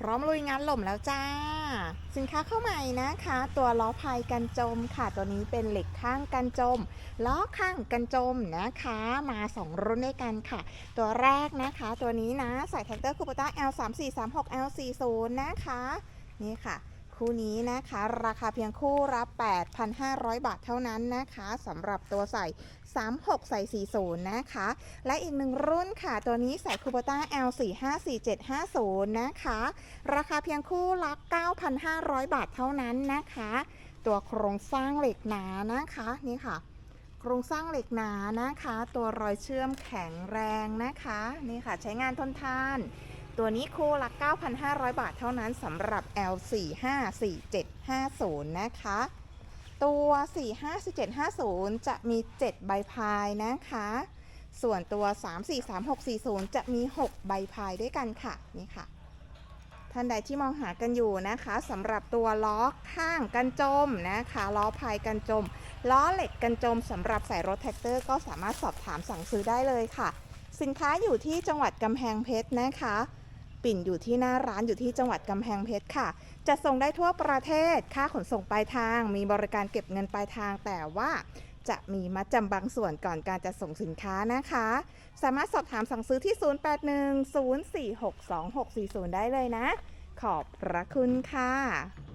พร้อมลุยงานหล่มแล้วจ้า สินค้าเข้าใหม่นะคะ ตัวล้อพายกันจมค่ะ ตัวนี้เป็นเหล็กข้างกันจม ล้อข้างกันจมนะคะ มา 2 รุ่นด้วยกันค่ะ ตัวแรกนะคะ ตัวนี้นะใส่แท็กเตอร์คูปต้า L 3 4 3 6 L 4 0นะคะ นี่ค่ะ คู่นี้นะคะ ราคาเพียงคู่ละ8,500 บาทเท่านั้นนะคะสำหรับตัวใส่ 36 ใส่ 40 นะคะ และอีกหนึ่งรุ่นค่ะ ตัวนี้ใส่คูปต้า L 4 5 4 7 5 0 นะคะ ราคาเพียงคู่ละ9,500 บาทเท่านั้นนะคะ ตัวโครงสร้างเหล็กหนานะคะ นี่ค่ะ โครงสร้างเหล็กหนานะคะ ตัวรอยเชื่อมแข็งแรงนะคะ นี่ค่ะ ใช้งานทนทาน ตัวนี้คู่ละ 9,500 บาทเท่านั้นสำหรับ L454750 นะคะ ตัว 454750 จะมี 7 ใบพายนะคะ ส่วนตัว 343640 จะมี 6 ใบพายด้วยกันค่ะ นี่ค่ะ ท่านใดที่มองหากันอยู่นะคะสำหรับตัวล้อข้างกันจมนะคะล้อพายกันจม ล้อเหล็กกันจมสำหรับใส่รถแท็กเตอร์ ก็สามารถสอบถามสั่งซื้อได้เลยค่ะสินค้าอยู่ที่จังหวัดกำแพงเพชรนะคะ ปิ่นอยู่ที่หน้าร้านอยู่ที่จังหวัดกำแพงเพชรค่ะ จะส่งได้ทั่วประเทศ ค่าขนส่งปลายทาง มีบริการเก็บเงินปลายทาง แต่ว่าจะมีมัดจำบางส่วนก่อนการจะส่งสินค้านะคะ สามารถสอบถามสั่งซื้อที่ 0810462640 ได้เลยนะ ขอบพระคุณค่ะ